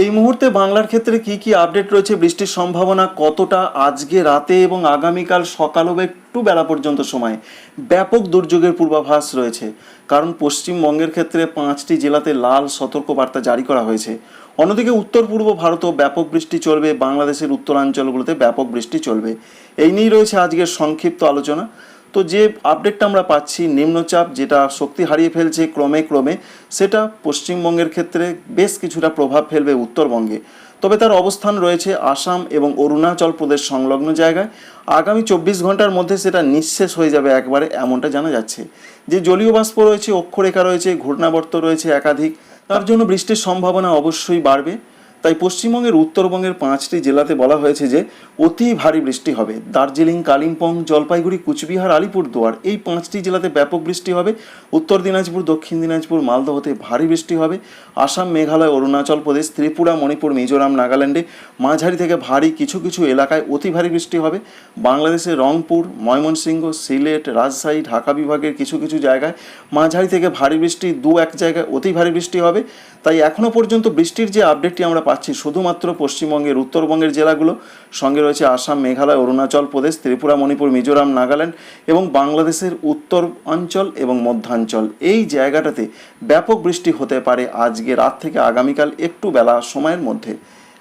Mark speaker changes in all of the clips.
Speaker 1: এই মুহূর্তে বাংলার ক্ষেত্রে কি কি আপডেট রয়েছে? বৃষ্টির সম্ভাবনা কতটা? আজকে রাতে এবং আগামীকাল সকাল হবে একটু বেলা পর্যন্ত সময় ব্যাপক দুর্যোগের পূর্বাভাস রয়েছে। কারণ পশ্চিমবঙ্গের ক্ষেত্রে পাঁচটি জেলাতে লাল সতর্কবার্তা জারি করা হয়েছে। অন্যদিকে উত্তর পূর্ব ভারতেও ব্যাপক বৃষ্টি চলবে। বাংলাদেশের উত্তরাঞ্চলগুলোতে ব্যাপক বৃষ্টি চলবে। এই নিয়েই রয়েছে আজকের সংক্ষিপ্ত আলোচনা। তো যে আপডেটটা আমরা পাচ্ছি, নিম্নচাপ যেটা শক্তি হারিয়ে ফেলছে ক্রমে ক্রমে, সেটা পশ্চিমবঙ্গের ক্ষেত্রে বেশ কিছুটা প্রভাব ফেলবে উত্তরবঙ্গে। তবে তার অবস্থান রয়েছে আসাম এবং অরুণাচল প্রদেশ সংলগ্ন জায়গায়। আগামী চব্বিশ ঘণ্টার মধ্যে সেটা নিঃশেষ হয়ে যাবে একবারে, এমনটা জানা যাচ্ছে। যে জলীয় বাষ্প রয়েছে, অক্ষরেখা রয়েছে, ঘূর্ণাবর্ত রয়েছে একাধিক, তার জন্য বৃষ্টির সম্ভাবনা অবশ্যই বাড়বে। তাই পশ্চিমবঙ্গের উত্তরবঙ্গের পাঁচটি জেলাতে বলা হয়েছে যে অতি ভারী বৃষ্টি হবে। দার্জিলিং, কালিম্পং, জলপাইগুড়ি, কুচবিহার, আলিপুরদুয়ার এই পাঁচটি জেলাতে ব্যাপক বৃষ্টি হবে। উত্তর দিনাজপুর, দক্ষিণ দিনাজপুর মালদহতে ভারী বৃষ্টি হবে। আসাম, মেঘালয়, অরুণাচল প্রদেশ, ত্রিপুরা, মণিপুর, মিজোরাম, নাগাল্যান্ডে মাঝারি থেকে ভারী কিছু কিছু এলাকায় অতি ভারী বৃষ্টি হবে। বাংলাদেশের রংপুর, ময়মনসিংহ, সিলেট, রাজশাহী, ঢাকা বিভাগের কিছু কিছু জায়গায় মাঝারি থেকে ভারী বৃষ্টি, দু এক জায়গায় অতি ভারী বৃষ্টি হবে। তাই এখনও পর্যন্ত বৃষ্টির যে আপডেটটি আমরা পাচ্ছি শুধুমাত্র পশ্চিমবঙ্গের উত্তরবঙ্গের জেলাগুলো। সঙ্গে রয়েছে আসাম, মেঘালয়, অরুণাচল প্রদেশ, ত্রিপুরা, মণিপুর, মিজোরাম, নাগাল্যান্ড এবং বাংলাদেশের উত্তর অঞ্চল এবং মধ্যাঞ্চল। এই জায়গাটাতে ব্যাপক বৃষ্টি হতে পারে আজকে রাত থেকে আগামীকাল একটু বেলা সময়ের মধ্যে।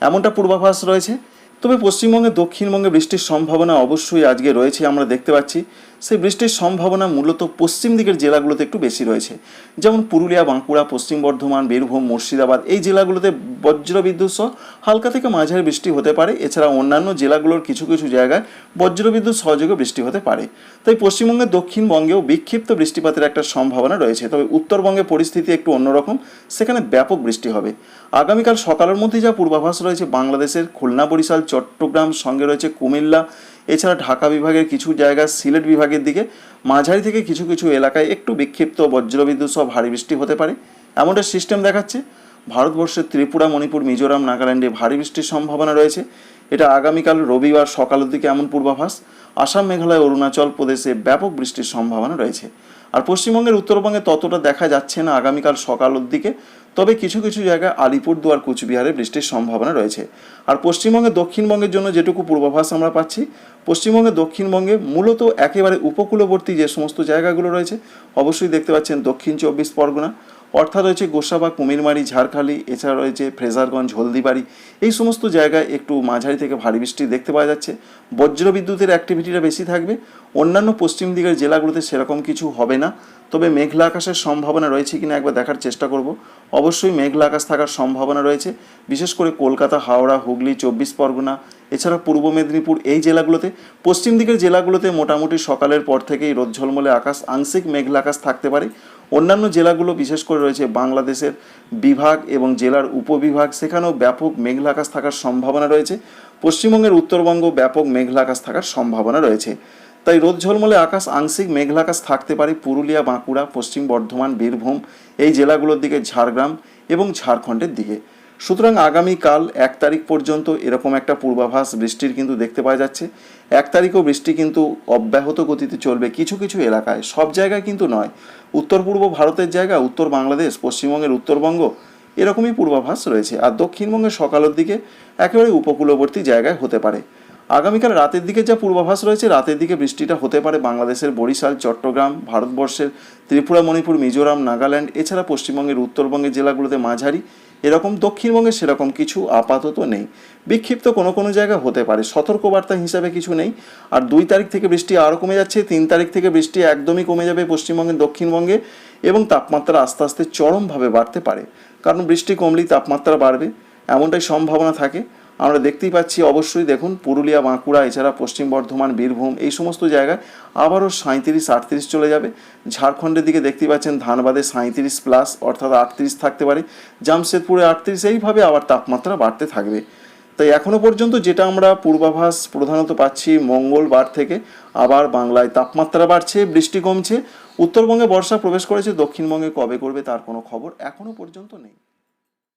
Speaker 1: এমনটা পূর্বাভাস রয়েছে। তবে পশ্চিমবঙ্গে, দক্ষিণবঙ্গে বৃষ্টির সম্ভাবনা অবশ্যই আজকে রয়েছে, আমরা দেখতে পাচ্ছি। সেই বৃষ্টির সম্ভাবনা মূলত পশ্চিম দিকের জেলাগুলোতে একটু বেশি রয়েছে। যেমন পুরুলিয়া, বাঁকুড়া, পশ্চিম বর্ধমান, বীরভূম, মুর্শিদাবাদ এই জেলাগুলোতে বজ্রবিদ্যুৎ সহ হালকা থেকে মাঝারি বৃষ্টি হতে পারে। এছাড়া অন্যান্য জেলাগুলোর কিছু কিছু জায়গায় বজ্রবিদ্যুৎ সহযোগে বৃষ্টি হতে পারে। তাই পশ্চিমবঙ্গের দক্ষিণবঙ্গেও বিক্ষিপ্ত বৃষ্টিপাতের একটা সম্ভাবনা রয়েছে। তবে উত্তরবঙ্গে পরিস্থিতি একটু অন্যরকম। সেখানে ব্যাপক বৃষ্টি হবে। আগামীকাল সকালের মধ্যে যা পূর্বাভাস রয়েছে বাংলাদেশের খুলনা, বরিশাল, চট্টগ্রাম, সঙ্গে রয়েছে কুমিল্লা এছাড়া ঢাকা বিভাগের কিছু জায়গা সিলেট বিভাগের দিকে, মাঝারি থেকে কিছু কিছু এলাকায় একটু বিক্ষিপ্ত বজ্রবিদ্যুৎ সহ ভারী বৃষ্টি হতে পারে। এমনটা সিস্টেম দেখাচ্ছে। ভারতবর্ষের ত্রিপুরা, মণিপুর, মিজোরাম, নাগাল্যান্ডে ভারী বৃষ্টির সম্ভাবনা রয়েছে। এটা আগামীকাল রবিবার সকালের দিকে এমন পূর্বাভাস। আসাম, মেঘালয়, অরুণাচল প্রদেশে ব্যাপক বৃষ্টির সম্ভাবনা রয়েছে। আর পশ্চিমবঙ্গের উত্তরবঙ্গে ততটা দেখা যাচ্ছে না আগামীকাল সকালের দিকে। তবে কিছু কিছু জায়গায় আলিপুরদুয়ার, কুচবিহারে বৃষ্টির সম্ভাবনা রয়েছে। আর পশ্চিমবঙ্গে, দক্ষিণবঙ্গের জন্য যেটুকু পূর্বাভাস আমরা পাচ্ছি, পশ্চিমবঙ্গে, দক্ষিণবঙ্গে মূলত একেবারে উপকূলবর্তী যে সমস্ত জায়গাগুলো রয়েছে, অবশ্যই দেখতে পাচ্ছেন দক্ষিণ চব্বিশ পরগনা অর্থাৎ রয়েছে গোসাবা, কুমিরমারি, ঝাড়খালি, এছাড়া রয়েছে ফ্রেজারগঞ্জ, হলদিবাড়ি। এই সমস্ত জায়গায় একটু মাঝারি থেকে ভারী বৃষ্টি দেখতে পাওয়া যাচ্ছে। বজ্রবিদ্যুতের অ্যাক্টিভিটিটা বেশি থাকবে। অন্যান্য পশ্চিম দিকের জেলাগুলোতে সেরকম কিছু হবে না। তবে মেঘলা আকাশের সম্ভাবনা রয়েছে কিনা একবার দেখার চেষ্টা করব। অবশ্যই মেঘলা আকাশ থাকার সম্ভাবনা রয়েছে। বিশেষ করে কলকাতা, হাওড়া, হুগলি, চব্বিশ পরগনা এছাড়া পূর্ব মেদিনীপুর এই জেলাগুলোতে, পশ্চিম দিকের জেলাগুলোতে মোটামুটি সকালের পর থেকেই রোদ ঝলমলে আকাশ, আংশিক মেঘলা আকাশ থাকতে পারে। অন্যান্য জেলাগুলো বিশেষ করে রয়েছে বাংলাদেশের বিভাগ এবং জেলার উপবিভাগ, সেখানেও ব্যাপক মেঘলা আকাশ থাকার সম্ভাবনা রয়েছে। পশ্চিমবঙ্গের উত্তরবঙ্গ ব্যাপক মেঘলা আকাশ থাকার সম্ভাবনা রয়েছে। তাই রোদ ঝলমলে আকাশ, আংশিক মেঘলা আকাশ থাকতে পারে পুরুলিয়া, বাঁকুড়া, পশ্চিম বর্ধমান, বীরভূম, এই জেলাগুলোর দিকে ঝাড়গ্রাম এবং ঝাড়খণ্ডের দিকে। সুতরাং আগামীকাল এক তারিখ পর্যন্ত এরকম একটা পূর্বাভাস বৃষ্টির কিন্তু দেখতে পাওয়া যাচ্ছে। এক তারিখও বৃষ্টি কিন্তু অব্যাহত গতিতে চলবে কিছু কিছু এলাকায়। সব জায়গায় কিন্তু নয়। উত্তর পূর্ব ভারতের জায়গা, উত্তর বাংলাদেশ, পশ্চিমবঙ্গের উত্তরবঙ্গ এরকমই পূর্বাভাস রয়েছে। আর দক্ষিণবঙ্গের সকালের দিকে একেবারে উপকূলবর্তী জায়গায় হতে পারে। আগামীকাল রাতের দিকে যা পূর্বাভাস রয়েছে, রাতের দিকে বৃষ্টিটা হতে পারে বাংলাদেশের বরিশাল, চট্টগ্রাম, ভারতবর্ষের ত্রিপুরা, মণিপুর, মিজোরাম, নাগাল্যান্ড, এছাড়া পশ্চিমবঙ্গের উত্তরবঙ্গের জেলাগুলোতে মাঝারি এরকম দক্ষিণবঙ্গে সেরকম কিছু আপাতত নেই। বিক্ষিপ্ত কোনো কোনো জায়গা হতে পারে, সতর্কবার্তা হিসাবে কিছু নেই। আর দুই তারিখ থেকে বৃষ্টি আরও কমে যাচ্ছে, তিন তারিখ থেকে বৃষ্টি একদমই কমে যাবে পশ্চিমবঙ্গে, দক্ষিণবঙ্গে এবং তাপমাত্রা আস্তে আস্তে চরমভাবে বাড়তে পারে। কারণ বৃষ্টি কমলেই তাপমাত্রা বাড়বে, এমনটাই সম্ভাবনা থাকে। আমরা দেখতেই পাচ্ছি, অবশ্যই দেখুন, পুরুলিয়া, বাঁকুড়া, এছাড়া পশ্চিম বর্ধমান, বীরভূম, এই সমস্ত জায়গায় আবারও সাঁত্রিশ আটত্রিশ চলে যাবে। ঝাড়খণ্ডের দিকে দেখতেই পাচ্ছেন, ধানবাদে সাঁত্রিশ প্লাস অর্থাৎ আটত্রিশ থাকতে পারে। জামশেদপুরে আটত্রিশ, এইভাবে আবার তাপমাত্রা বাড়তে থাকবে। তাই এখনও পর্যন্ত যেটা আমরা পূর্বাভাস প্রধানত পাচ্ছি, মঙ্গলবার থেকে আবার বাংলায় তাপমাত্রা বাড়ছে, বৃষ্টি কমছে। উত্তরবঙ্গে বর্ষা প্রবেশ করেছে, দক্ষিণবঙ্গে কবে করবে তার কোনো খবর এখনও পর্যন্ত নেই।